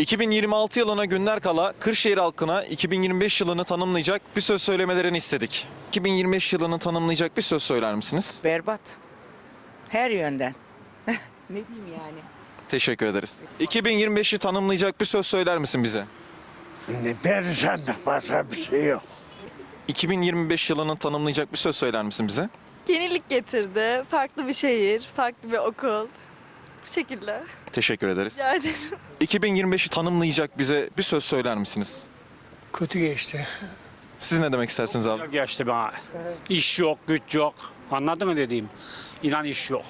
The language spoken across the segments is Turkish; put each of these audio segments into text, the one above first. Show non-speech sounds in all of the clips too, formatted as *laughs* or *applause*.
2026 yılına günler kala Kırşehir halkına 2025 yılını tanımlayacak bir söz söylemelerini istedik. 2025 yılını tanımlayacak bir söz söyler misiniz? Berbat. Her yönden. *laughs* ne diyeyim yani? Teşekkür ederiz. 2025'i tanımlayacak bir söz söyler misin bize? Ne perişanlık başka bir şey yok. 2025 yılını tanımlayacak bir söz söyler misin bize? Yenilik getirdi. Farklı bir şehir, farklı bir okul. Bu şekilde. Teşekkür ederiz. Rica ederim. 2025'i tanımlayacak bize bir söz söyler misiniz? Kötü geçti. Siz ne demek istersiniz abi? Geçti bana. İş yok, güç yok. Anladın mı dediğim? İnan iş yok.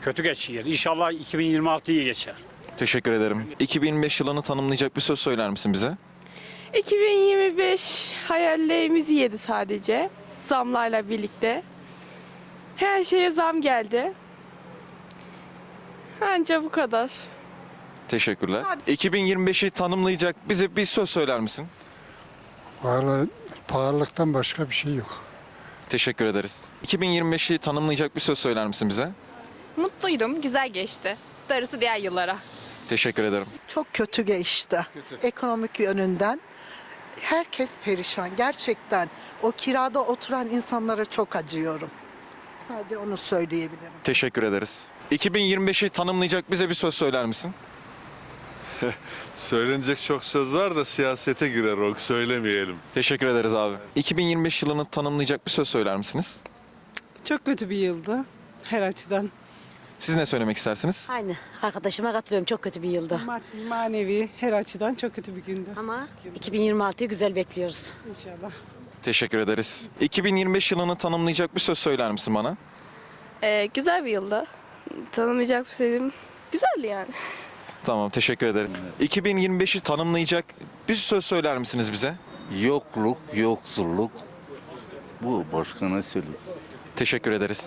Kötü geçiyor. İnşallah 2026 iyi geçer. Teşekkür ederim. 2025 yılını tanımlayacak bir söz söyler misin bize? 2025 hayallerimizi yedi sadece. Zamlarla birlikte. Her şeye zam geldi. Anca bu kadar. Teşekkürler. 2025'i tanımlayacak bize bir söz söyler misin? Vallahi pahalılıktan başka bir şey yok. Teşekkür ederiz. 2025'i tanımlayacak bir söz söyler misin bize? Mutluydum, güzel geçti. Darısı diğer yıllara. Teşekkür ederim. Çok kötü geçti. Ekonomik yönünden herkes perişan. Gerçekten o kirada oturan insanlara çok acıyorum. Sadece onu söyleyebilirim. Teşekkür ederiz. 2025'i tanımlayacak bize bir söz söyler misin? *laughs* Söylenecek çok söz var da siyasete girer o söylemeyelim. Teşekkür ederiz abi. 2025 yılını tanımlayacak bir söz söyler misiniz? Çok kötü bir yıldı her açıdan. Siz ne söylemek istersiniz? Aynı. Arkadaşıma katılıyorum. Çok kötü bir yıldı. Maddi, manevi her açıdan çok kötü bir gündü. Ama 2026'yı güzel bekliyoruz. İnşallah. Teşekkür ederiz. 2025 yılını tanımlayacak bir söz söyler misin bana? Ee, güzel bir yılda. Tanımayacak bir şeyim. Güzeldi yani. Tamam teşekkür ederim. 2025'i tanımlayacak bir söz söyler misiniz bize? Yokluk, yoksulluk. Bu başka ne söyleyeyim? Teşekkür ederiz.